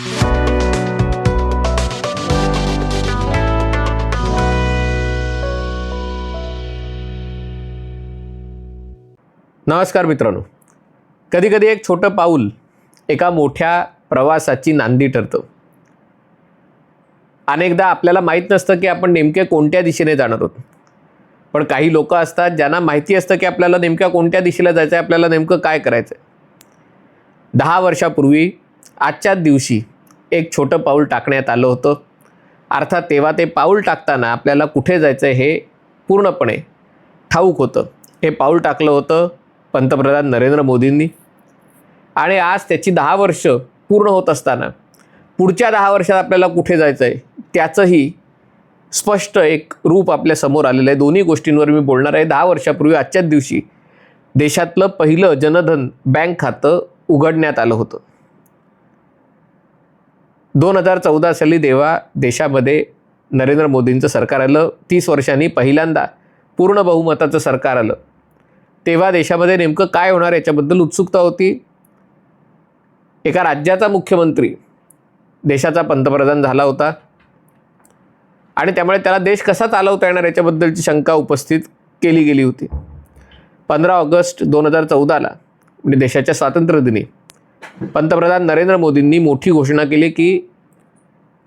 नमस्कार मित्रांनो. कधीकधी एक छोटं पाऊल एका मोठ्या प्रवासाची नांदी ठरतं. अनेकदा आपल्याला माहीत नसतं की आपण नेमक्या कोणत्या दिशेने जाणार आहोत. पण काही लोक असतात ज्यांना माहिती असतं की आपल्याला नेमक्या कोणत्या दिशेला जायचं आहे आपल्याला नेमकं काय करायचं आहे दहा वर्षापूर्वी आजच्याच दिवशी एक छोटं पाऊल टाकण्यात आलं होतं. अर्थात तेव्हा ते पाऊल टाकताना आपल्याला कुठे जायचं आहे हे पूर्णपणे ठाऊक होतं. हे पाऊल टाकलं होतं पंतप्रधान नरेंद्र मोदींनी. आणि आज त्याची दहा वर्ष पूर्ण होत असताना पुढच्या दहा वर्षात आपल्याला कुठे जायचं आहे त्याचंही स्पष्ट एक रूप आपल्यासमोर आलेलं आहे. दोन्ही गोष्टींवर मी बोलणार आहे. दहा वर्षापूर्वी आजच्याच दिवशी देशातलं पहिलं जनधन बँक खातं उघडण्यात आलं होतं. दोन हजार चौदा साली देवा देशामध्ये नरेंद्र मोदींचं सरकार आलं. तीस वर्षांनी पहिल्यांदा पूर्ण बहुमताचं सरकार आलं. तेव्हा देशामध्ये नेमकं काय होणार याच्याबद्दल उत्सुकता होती. एका राज्याचा मुख्यमंत्री देशाचा पंतप्रधान झाला होता. आणि त्यामुळे त्याला देश कसा चालवता येणार याच्याबद्दलची शंका उपस्थित केली गेली होती. पंधरा ऑगस्ट दोन हजार चौदाला म्हणजे देशाच्या स्वातंत्र्यदिनी पंतप्रधान नरेंद्र मोदींनी मोठी घोषणा केली की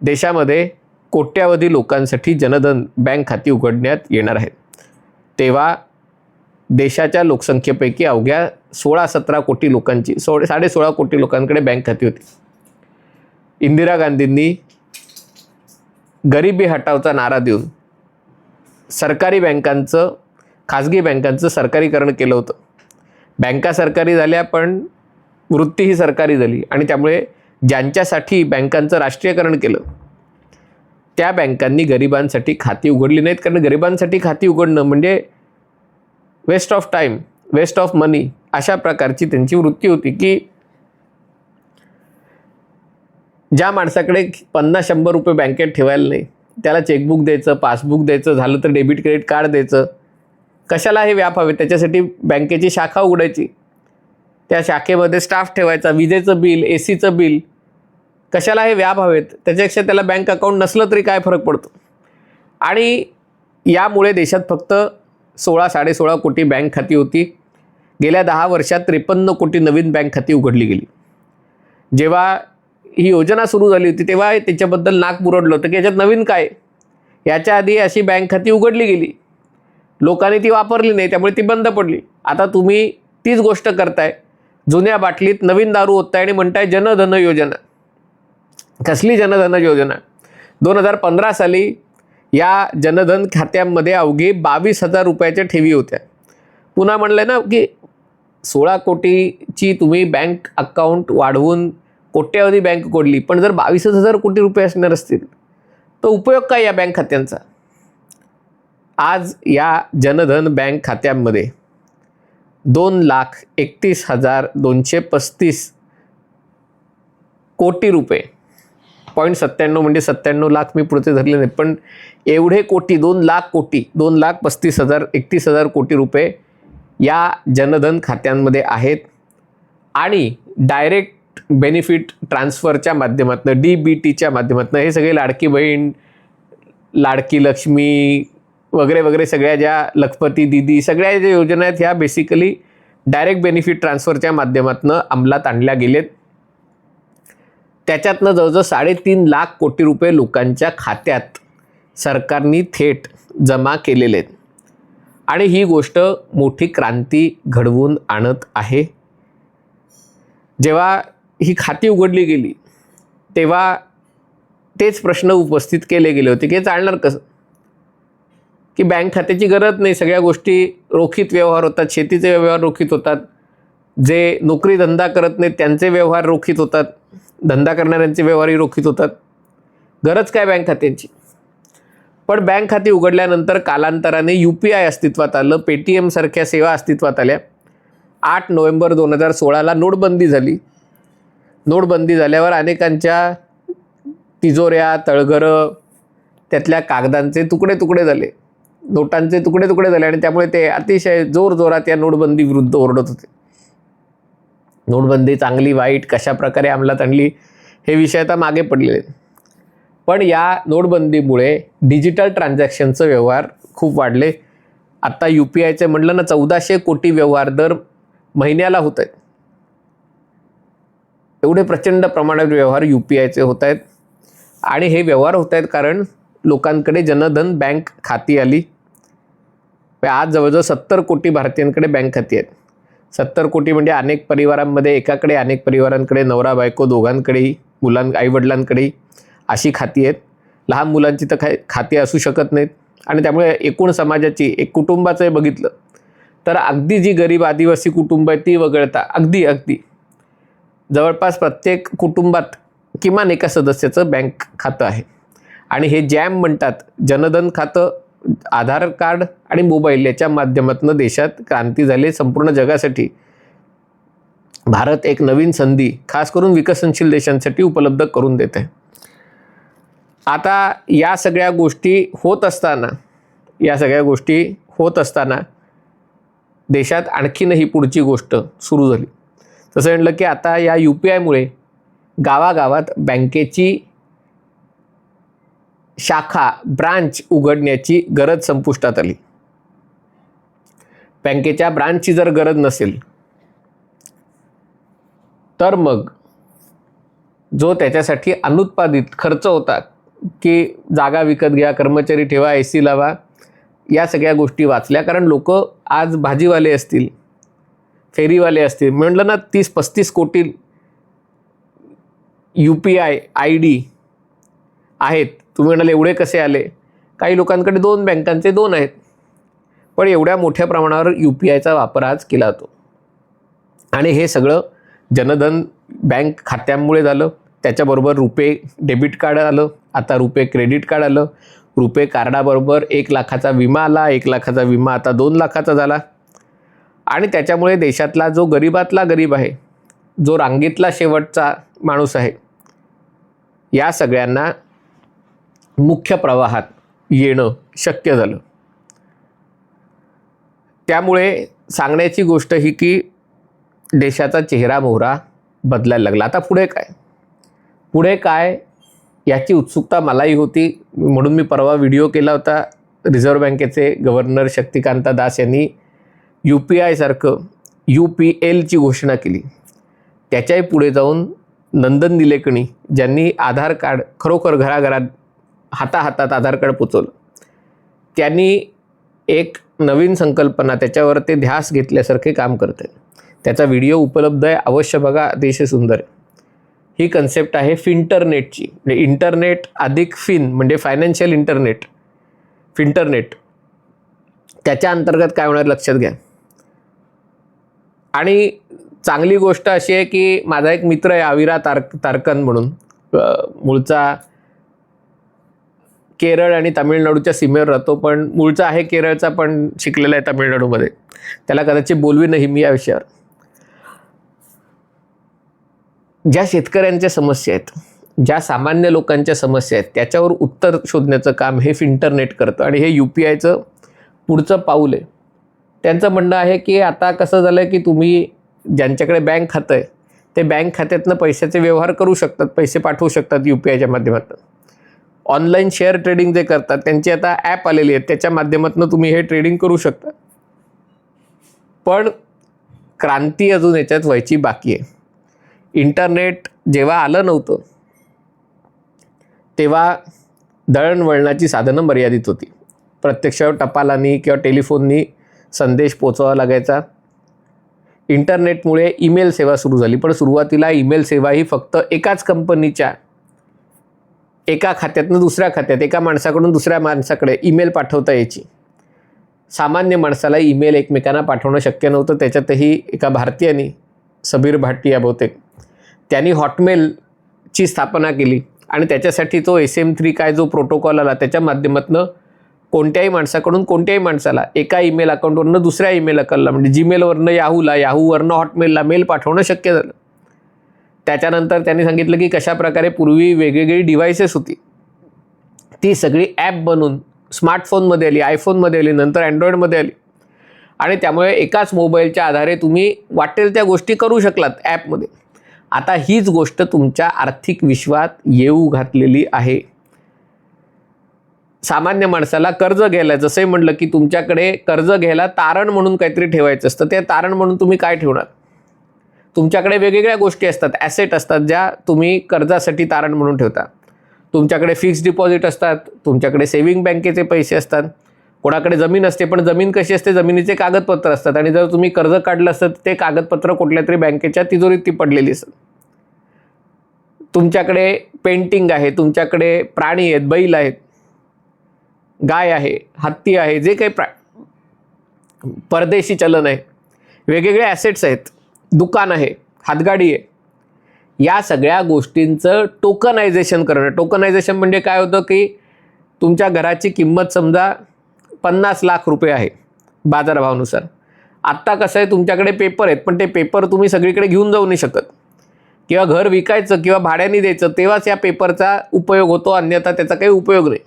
देशामध्ये कोट्यावधी लोकांसाठी जनधन बँक खाती उघडण्यात येणार आहेत तेव्हा देशाच्या लोकसंख्येपैकी अवघ्या सोळा सतरा कोटी लोकांची सो साडे सोळा कोटी लोकांकडे बँक खाती होती. इंदिरा गांधींनी गरिबी हटावचा नारा देऊन सरकारी बँकांचं खाजगी बँकांचं सरकारीकरण केलं होतं. बँका सरकारी झाल्या पण वृत्ती ही सरकारी झाली आणि त्यामुळे ज्यांच्यासाठी बँकांचं राष्ट्रीयकरण केलं त्या बँकांनी गरिबांसाठी खाती उघडली नाहीत. कारण गरिबांसाठी खाती उघडणं म्हणजे waste of time waste of money अशा प्रकारची त्यांची वृत्ती होती की ज्या माणसाकडे पन्नास शंभर रुपये बँकेत ठेवायला नाही त्याला चेकबुक द्यायचं पासबुक द्यायचं झालं तर डेबिट क्रेडिट कार्ड द्यायचं. कशाला हे व्याप हवे त्याच्यासाठी बँकेची शाखा उघडायची. त्या शाखेमध्ये स्टाफ ठेवायचा विजेचं बिल ए सीचं बिल कशाला हे व्याप हवेत? त्याच्यापेक्षा त्याला बँक अकाउंट नसलं तरी काय फरक पडतो? आणि यामुळे देशात फक्त सोळा साडेसोळा कोटी बँक खाती होती. गेल्या दहा वर्षात त्रेपन्न कोटी नवीन बँक खाती उघडली गेली. जेव्हा ही योजना सुरू झाली होती तेव्हा त्याच्याबद्दल नाक पुरडलं होतं की याच्यात नवीन काय? याच्या आधी अशी बँक खाती उघडली गेली. लोकांनी ती वापरली नाही त्यामुळे ती बंद पडली. आता तुम्ही तीच गोष्ट करताय. जुन्या बाटलीत नवीन दारू होताय आणि म्हणताय जनधन योजना. कसली जनधन योजना? दोन हजार पंधरा साली या जनधन खात्यांमध्ये अवघे बावीस हजार रुपयाच्या ठेवी होत्या. पुन्हा म्हणलं ना की सोळा कोटीची तुम्ही बँक अकाउंट वाढवून कोट्यावधी बँक कोडली पण जर बावीसच हजार कोटी रुपये असणार असतील तर उपयोग काय या बँक खात्यांचा? आज या जनधन बँक खात्यांमध्ये दोन लाख एकतीस हजार दोनशे पस्तीस कोटी रुपये. पॉईंट सत्त्याण्णव म्हणजे सत्त्याण्णव लाख मी पुढचे धरले नाही पण एवढे कोटी दोन लाख कोटी दोन लाख पस्तीस हजार एकतीस हजार कोटी रुपये या जनधन खात्यांमध्ये आहेत. आणि डायरेक्ट बेनिफिट ट्रान्सफरच्या माध्यमातून डी बी टीच्या माध्यमातून हे सगळे लाडकी बहीण लाडकी लक्ष्मी वगैरे वगैरे सगळ्या ज्या लखपती दिदी सगळ्या ज्या योजना आहेत ह्या बेसिकली डायरेक्ट बेनिफिट ट्रान्सफरच्या माध्यमातून अंमलात आणल्या गेलेत. त्याच्यातनं जवळजवळ साडेतीन लाख कोटी रुपये लोकांच्या खात्यात सरकारनी थेट जमा केलेले आहेत. आणि ही गोष्ट मोठी क्रांती घडवून आणत आहे. जेव्हा ही खाती उघडली गेली तेव्हा तेच प्रश्न उपस्थित केले गेले होते की चालणार कसं? की बँक खात्याची गरज नाही. सगळ्या गोष्टी रोखीत व्यवहार होतात. शेतीचे व्यवहार रोखीत होतात. जे नोकरी धंदा करत नाहीत त्यांचे व्यवहार रोखीत होतात. धंदा करणाऱ्यांचे व्यवहारही रोखीत होतात. गरज काय बँक खात्यांची? पण बँक खाती उघडल्यानंतर कालांतराने यू पी आय अस्तित्वात आलं. पेटीएमसारख्या सेवा अस्तित्वात आल्या. आठ नोव्हेंबर दोन हजार सोळाला नोटबंदी झाली. नोटबंदी झाल्यावर अनेकांच्या तिजोऱ्या तळघरं त्यातल्या कागदांचे तुकडे तुकडे झाले. नोटांचे तुकडे तुकडे झाले आणि त्यामुळे ते अतिशय जोर जोरात या नोटबंदी विरुद्ध ओरडत होते. नोटबंदी चांगली वाईट कशा प्रकारे अंमलात आणली हे विषय आता मागे पडलेले आहेत. पण या नोटबंदीमुळे डिजिटल ट्रान्झॅक्शनचं व्यवहार खूप वाढले. आत्ता यू पी आयचे म्हटलं ना चौदाशे कोटी व्यवहार दर महिन्याला होत आहेत. एवढे प्रचंड प्रमाणात व्यवहार यू पी आयचे होत आहेत. आणि हे व्यवहार होत आहेत कारण लोकांकडे जनधन बँक खाती आली. आज जवळजवळ सत्तर कोटी भारतीयांकडे बँक खाती आहेत. सत्तर कोटी म्हणजे अनेक परिवारांमध्ये एकाकडे अनेक परिवारांकडे नवरा बायको दोघांकडेही मुलां आईवडिलांकडेही अशी खाती आहेत. लहान मुलांची तर खा खाती असू शकत नाहीत. आणि त्यामुळे एकूण समाजाची एक कुटुंबाचं बघितलं तर अगदी जी गरीब आदिवासी कुटुंब आहे ती वगळता अगदी अगदी. जवळपास प्रत्येक कुटुंबात किमान एका सदस्याचं बँक खातं आहे. आणि हे जॅम म्हणतात जनधन खातं आधार कार्ड आणि मोबाईल याच्या माध्यमातून देशात क्रांती झाली संपूर्ण जगासाठी. भारत एक नवीन संधी खास करून विकसनशील देशांसाठी उपलब्ध करून देत. आहे आता या सगळ्या गोष्टी होत असताना या सगळ्या गोष्टी होत असताना देशात आणखीनही पुढची गोष्ट सुरू झाली. तसं म्हटलं की आता या यू पी आयमुळे गावागावात बँकेची शाखा ब्रांच उघडण्याची गरज संपुष्टात आली. बँकेच्या ब्रांचची जर गरज नसेल तर मग जो त्याच्यासाठी अनुत्पादित खर्च होता की जागा विकत घ्या कर्मचारी ठेवा ए सी लावा या सगळ्या गोष्टी वाचल्या. कारण लोक आज भाजीवाले असतील फेरीवाले असतील म्हटलं ना तीस पस्तीस कोटी U P I I D आहेत तुम्ही म्हणाले एवढे कसे आले? काही लोकांकडे दोन बँकांचे दोन आहेत. पण एवढ्या मोठ्या प्रमाणावर यू पी आयचा वापर आज केला जातो. आणि हे सगळं जनधन बँक खात्यांमुळे झालं. त्याच्याबरोबर रुपे डेबिट कार्ड आलं. आता रुपे क्रेडिट कार्ड आलं. रुपे कार्डाबरोबर एक लाखाचा विमा आला. एक लाखाचा विमा आता दोन लाखाचा झाला. आणि त्याच्यामुळे देशातला जो गरीबातला गरीब आहे जो रांगेतला शेवटचा माणूस आहे या सगळ्यांना मुख्य प्रवाहात येणं शक्य झालं. त्यामुळे सांगण्याची गोष्ट ही की देशाचा चेहरा मोहरा बदलायला लागला. आता पुढे काय? पुढे काय याची उत्सुकता मलाही होती. म्हणून मी परवा व्हिडिओ केला होता. रिझर्व्ह बँकेचे गव्हर्नर शक्तिकांता दास यांनी यू पी आयसारखं यू पी एलची घोषणा केली. त्याच्याही पुढे जाऊन नंदन निलेकणी ज्यांनी आधार कार्ड खरोखर घराघरात हाताहातात आधार कार्ड पोचवलं. त्यांनी एक नवीन संकल्पना त्याच्यावर ते ध्यास घेतल्यासारखे काम करते त्याचा व्हिडिओ उपलब्ध आहे अवश्य बघा अतिशय सुंदर आहे. ही कन्सेप्ट आहे फिंटरनेटची. म्हणजे इंटरनेट अधिक फिन म्हणजे फायनान्शियल इंटरनेट फिंटरनेट. त्याच्या अंतर्गत काय होणार लक्षात घ्या. आणि चांगली गोष्ट अशी आहे की माझा एक मित्र आहे आविरा तारक तारकन म्हणून. मूळचा केरळ आणि तामिळनाडूच्या सीमेवर राहतो पण मूळचा आहे केरळचा पण शिकलेला आहे तामिळनाडूमध्ये. त्याला कदाचित बोलवी नाही मी या विषयावर. ज्या शेतकऱ्यांच्या समस्या आहेत ज्या सामान्य लोकांच्या समस्या आहेत त्याच्यावर उत्तर शोधण्याचं काम हे फिंटरनेट करतं आणि हे यू पी आयचं पुढचं पाऊल आहे. त्यांचं म्हणणं आहे की आता कसं झालं आहे की तुम्ही ज्यांच्याकडे बँक खातं आहे ते बँक खात्यातनं पैशाचे व्यवहार करू शकतात पैसे पाठवू शकतात यू पी आयच्या माध्यमातून. ऑनलाईन शेअर ट्रेडिंग जे करतात त्यांची आता ॲप आलेली आहेत. त्याच्या माध्यमातून तुम्ही हे ट्रेडिंग करू शकता. पण क्रांती अजून याच्यात व्हायची बाकी आहे. इंटरनेट जेव्हा आलं नव्हतं तेव्हा दळणवळणाची साधनं मर्यादित होती. प्रत्यक्ष टपालानी किंवा टेलिफोननी संदेश पोचवावा लागायचा. इंटरनेटमुळे ईमेल सेवा सुरू झाली पण सुरुवातीला ईमेल सेवा ही फक्त एकाच कंपनीच्या एका खात्यातनं दुसऱ्या खात्यात एका माणसाकडून दुसऱ्या माणसाकडे ईमेल पाठवता यायची. सामान्य माणसाला ईमेल एकमेकांना पाठवणं शक्य नव्हतं. त्याच्यातही एका भारतीयाने सबीर भाटिया बहुतेक त्यांनी हॉटमेलची स्थापना केली. आणि त्याच्यासाठी तो एस एम थ्री काय जो प्रोटोकॉल आला त्याच्या माध्यमातून कोणत्याही माणसाकडून कोणत्याही माणसाला एका ईमेल अकाउंटवरनं दुसऱ्या ईमेल अकाउंटला म्हणजे जीमेलवरनं याहूला याहूवरनं हॉटमेलला मेल पाठवणं शक्य झालं. त्याच्यानंतर त्यांनी सांगितलं की कशा प्रकारे पूर्वी वेगवेगळी डिव्हायसेस होती. ती सगळी ॲप बनून स्मार्टफोनमध्ये आली आयफोनमध्ये आली नंतर अँड्रॉईडमध्ये आली. आणि त्यामुळे एकाच मोबाईलच्या आधारे तुम्ही वाटेल त्या गोष्टी करू शकलात ॲपमध्ये आता हीच गोष्ट तुमच्या आर्थिक विश्वात येऊ घातलेली आहे. सामान्य माणसाला कर्ज घ्यायला जसंही म्हटलं की तुमच्याकडे कर्ज घ्यायला तारण म्हणून काहीतरी ठेवायचं असतं ते तारण म्हणून तुम्ही काय ठेवणार? तुमच्याकडे वेगवेगळ्या गोष्टी असतात ॲसेट असतात ज्या तुम्ही कर्जासाठी तारण म्हणून ठेवता. तुमच्याकडे फिक्स डिपॉझिट असतात तुमच्याकडे सेव्हिंग बँकेचे पैसे असतात. कोणाकडे जमीन असते पण जमीन कशी असते? जमिनीचे कागदपत्र असतात. आणि जर तुम्ही कर्ज काढलं असतं तर ते कागदपत्र कुठल्या तरी बँकेच्या तिजोरीत ती पडलेली असतात. तुमच्याकडे पेंटिंग आहे तुमच्याकडे प्राणी आहेत बैल आहेत गाय आहे हत्ती आहे जे काही प्रा परदेशी चलन आहे वेगवेगळे ॲसेट्स आहेत. दुकान आहे हातगाडी आहे. या सगळ्या गोष्टींचं टोकनायझेशन करणं. टोकनायझेशन म्हणजे काय होतं की तुमच्या घराची किंमत समजा पन्नास लाख रुपये आहे बाजारभावानुसार. आत्ता कसं आहे तुमच्याकडे पेपर आहेत पण ते पेपर तुम्ही सगळीकडे घेऊन जाऊ नाही शकत. किंवा घर विकायचं किंवा भाड्याने द्यायचं तेव्हाच या पेपरचा उपयोग होतो अन्यथा त्याचा काही उपयोग नाही.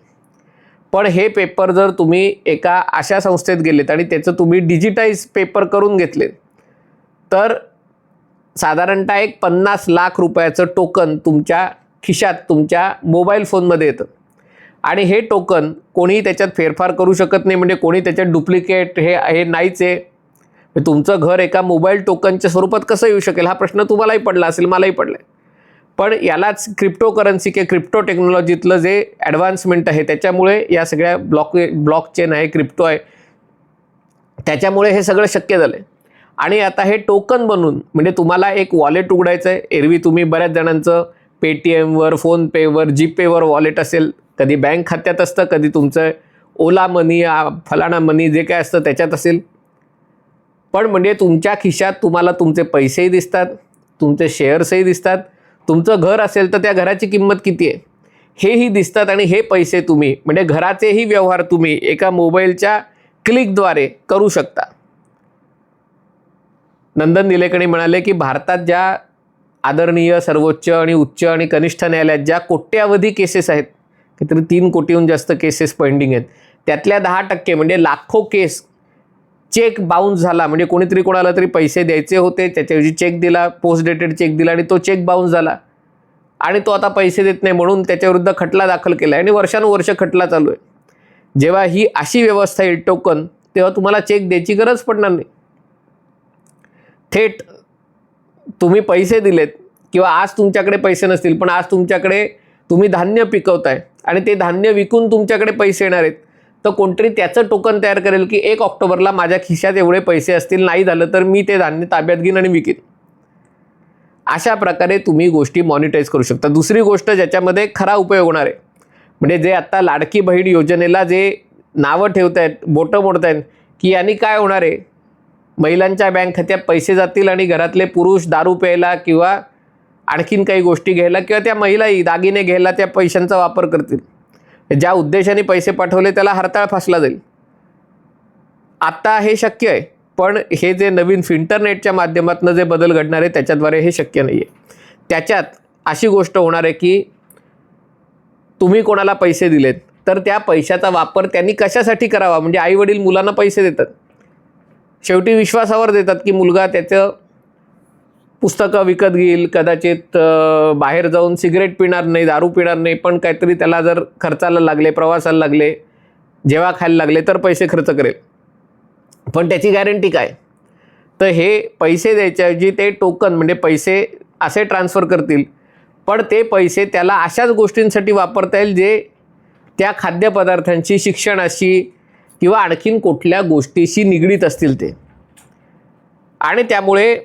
पण हे पेपर जर तुम्ही एका अशा संस्थेत गेलेत आणि त्याचं तुम्ही डिजिटाईज पेपर करून घेतले तर साधारणतः एक पन्नास लाख रुपयाचं टोकन तुमच्या खिशात तुमच्या मोबाईल फोनमध्ये येतं. आणि हे टोकन कोणीही त्याच्यात फेरफार करू शकत नाही म्हणजे कोणी त्याच्यात डुप्लिकेट हे हे नाहीच आहे. म्हणजे तुमचं घर एका मोबाईल टोकनच्या स्वरूपात कसं येऊ शकेल? हा प्रश्न तुम्हालाही पडला असेल मलाही पडला आहे पण यालाच क्रिप्टो करन्सी किंवा क्रिप्टो टेक्नॉलॉजीतलं जे ॲडव्हान्समेंट आहे त्याच्यामुळे या सगळ्या ब्लॉक ब्लॉक चेन आहे क्रिप्टो आहे त्याच्यामुळे हे सगळं शक्य झालं आहे आणि आता हे टोकन बनून म्हणजे तुम्हाला एक वॉलेट उघडायचं आहे एरवी तुम्ही बऱ्याच जणांचं पेटीएमवर फोनपेवर जीपेवर वॉलेट असेल कधी बँक खात्यात असतं कधी तुमचं ओला मनी फलाणा मनी जे काय असतं त्याच्यात असेल. पण म्हणजे तुमच्या खिशात तुम्हाला तुमचे पैसेही दिसतात तुमचे शेअर्सही दिसतात. तुमचं घर असेल तर त्या घराची किंमत किती आहे? हेही दिसतात आणि हे पैसे तुम्ही म्हणजे घराचेही व्यवहार तुम्ही एका मोबाईलच्या क्लिकद्वारे करू शकता. नंदन निलेकणी म्हणाले की भारतात ज्या आदरणीय सर्वोच्च आणि उच्च आणि कनिष्ठ न्यायालयात ज्या कोट्यावधी केसेस आहेत काहीतरी तीन कोटीहून जास्त केसेस पेंडिंग आहेत त्यातल्या दहा टक्के म्हणजे लाखो केस चेक बाउन्स झाला. म्हणजे कोणीतरी कोणाला तरी पैसे द्यायचे होते त्याच्याऐवजी चेक दिला पोस्ट डेटेड चेक दिला आणि तो चेक बाउन्स झाला. आणि तो आता पैसे देत नाही म्हणून त्याच्याविरुद्ध खटला दाखल केला आणि वर्षानुवर्ष खटला चालू आहे. जेव्हा ही अशी व्यवस्था येईल टोकन तेव्हा तुम्हाला चेक द्यायची गरज पडणार नाही. थेट तुम्ही पैसे दिलेत किंवा आज तुमच्याकडे पैसे नसतील पण आज तुमच्याकडे तुम्ही धान्य पिकवताय आणि ते धान्य विकून तुमच्याकडे पैसे येणार आहेत तर कोणतरी त्याचं टोकन तयार करेल की एक ऑक्टोबरला माझ्या खिशात एवढे पैसे असतील नाही झालं तर मी ते धान्य ताब्यात घेईन आणि विकेन. अशा प्रकारे तुम्ही गोष्टी मॉनिटाईज करू शकता. दुसरी गोष्ट ज्याच्यामध्ये खरा उपयोग होणार आहे म्हणजे जे आत्ता लाडकी बहीण योजनेला जे नावं ठेवत आहेत बोटं मोडत आहेत की यांनी काय होणार आहे? महिलांच्या बँक खात्यात पैसे जातील आणि घरातले पुरुष दारू प्यायला किंवा आणखीन काही गोष्टी घ्यायला किंवा त्या महिलाही दागिने घ्यायला त्या पैशांचा वापर करतील. ज्या उद्देशाने पैसे पाठवले त्याला हरताळ फासला जाईल. आत्ता हे शक्य आहे. पण हे जे नवीन इंटरनेटच्या माध्यमातून जे बदल घडणार आहे त्याच्याद्वारे हे शक्य नाही आहे त्याच्यात अशी गोष्ट होणार आहे की तुम्ही कोणाला पैसे दिलेत तर त्या पैशाचा वापर त्यांनी कशासाठी करावा? म्हणजे आईवडील मुलांना पैसे देतात. शेवटी विश्वासावर देतात की मुलगा त्याचं पुस्तकं विकत घेईल कदाचित बाहेर जाऊन सिगरेट पिणार नाही दारू पिणार नाही पण काहीतरी त्याला जर खर्चाला लागले प्रवासाला लागले जेव्हा खायला लागले तर पैसे खर्च करेल. पण त्याची गॅरंटी काय? तर हे पैसे द्यायच्याऐवजी ते टोकन म्हणजे पैसे असे ट्रान्सफर करतील. पण ते पैसे त्याला अशाच गोष्टींसाठी वापरता येईल जे त्या खाद्यपदार्थांची शिक्षणाशी किंवा आणखीन कुठल्या गोष्टीशी निगडीत असतील ते. आणि त्यामुळे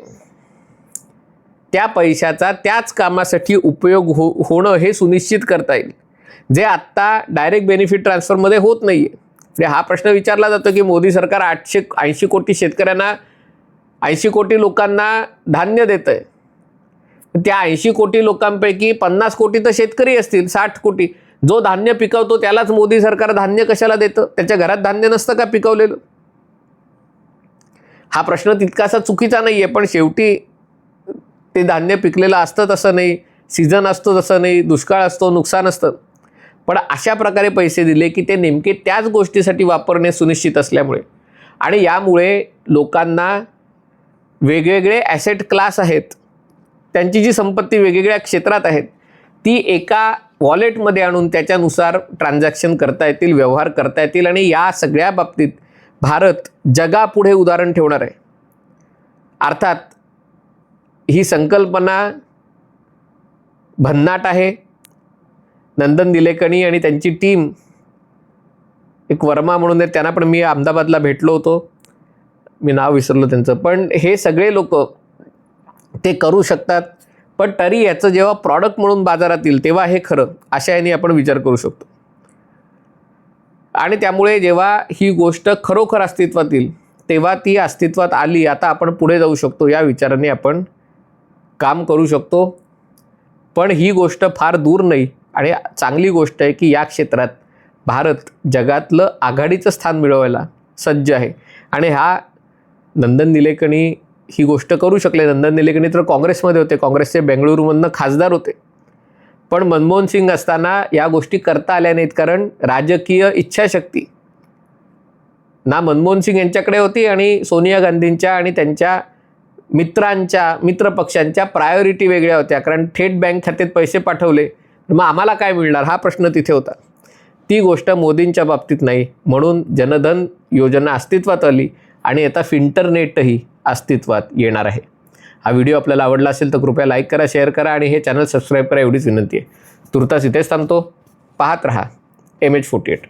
त्या पैशाचा त्याच कामासाठी उपयोग हो होणं हे सुनिश्चित करता येईल. जे आत्ता डायरेक्ट बेनिफिट ट्रान्सफरमध्ये होत नाही आहे म्हणजे हा प्रश्न विचारला जातो की मोदी सरकार आठशे ऐंशी कोटी शेतकऱ्यांना ऐंशी कोटी लोकांना धान्य देतं आहे त्या ऐंशी कोटी लोकांपैकी पन्नास कोटी तर शेतकरी असतील साठ कोटी. जो धान्य पिकवतो त्यालाच मोदी सरकार धान्य कशाला देतं? त्याच्या घरात धान्य नसतं का पिकवलेलं? हा प्रश्न तितकासा चुकीचा नाही आहे पण शेवटी ते धान्य पिकलेलं असतं तसं नाही सीझन असतो तसं नाही दुष्काळ असतो नुकसान असतं. पण अशा प्रकारे पैसे दिले की ते नेमके त्याच गोष्टीसाठी वापरणे सुनिश्चित असल्यामुळे. आणि यामुळे लोकांना वेगवेगळे ॲसेट क्लास आहेत. त्यांची जी संपत्ती वेगवेगळ्या क्षेत्रात आहेत ती एका वॉलेटमध्ये आणून त्याच्यानुसार ट्रान्झॅक्शन करता येतील व्यवहार करता येतील आणि या सगळ्या बाबतीत भारत जगापुढे उदाहरण ठेवणार आहे. अर्थात ही संकल्पना भन्नाट आहे. नंदन दिलेकणी आणि त्यांची टीम एक वर्मा म्हणून आहेत त्यांना पण मी अहमदाबादला भेटलो होतो. मी नाव विसरलो त्यांचं. पण हे सगळे लोक ते करू शकतात. पण तरी याचं जेव्हा प्रॉडक्ट म्हणून बाजारात येईल तेव्हा हे खरं अशा याने आपण विचार करू शकतो. आणि त्यामुळे जेव्हा ही गोष्ट खरोखर अस्तित्वात येईल तेव्हा ती अस्तित्वात आली आता आपण पुढे जाऊ शकतो या विचाराने आपण काम करू शकतो. पण ही गोष्ट फार दूर नाही आणि चांगली गोष्ट आहे की या क्षेत्रात भारत जगातलं आघाडीचं स्थान मिळवायला सज्ज आहे. आणि हा नंदन निलेकणी ही गोष्ट करू शकले. नंदन निलेकणी तर काँग्रेसमध्ये होते. काँग्रेसचे बेंगळुरूमधनं खासदार होते. पण मनमोहन सिंग असताना या गोष्टी करता आल्या नाहीत कारण राजकीय इच्छाशक्ती. ना मनमोहन सिंग यांच्याकडे होती आणि सोनिया गांधींच्या आणि त्यांच्या मित्रांच्या मित्रपक्षांच्या प्रायोरिटी वेगळ्या होत्या. कारण थेट बँक खात्यात पैसे पाठवले. मग आम्हाला काय मिळणार? हा प्रश्न तिथे होता. ती गोष्ट मोदींच्या बाबतीत नाही. म्हणून जनधन योजना अस्तित्वात आली. आणि आता फिंटरनेटही अस्तित्वात येणार आहे. हा व्हिडिओ आपल्याला आवडला असेल तर कृपया लाईक करा शेअर करा आणि हे चॅनल सबस्क्राईब करा एवढीच विनंती आहे. तुर्तास इथेच थांबतो. पाहत रहा. M H forty eight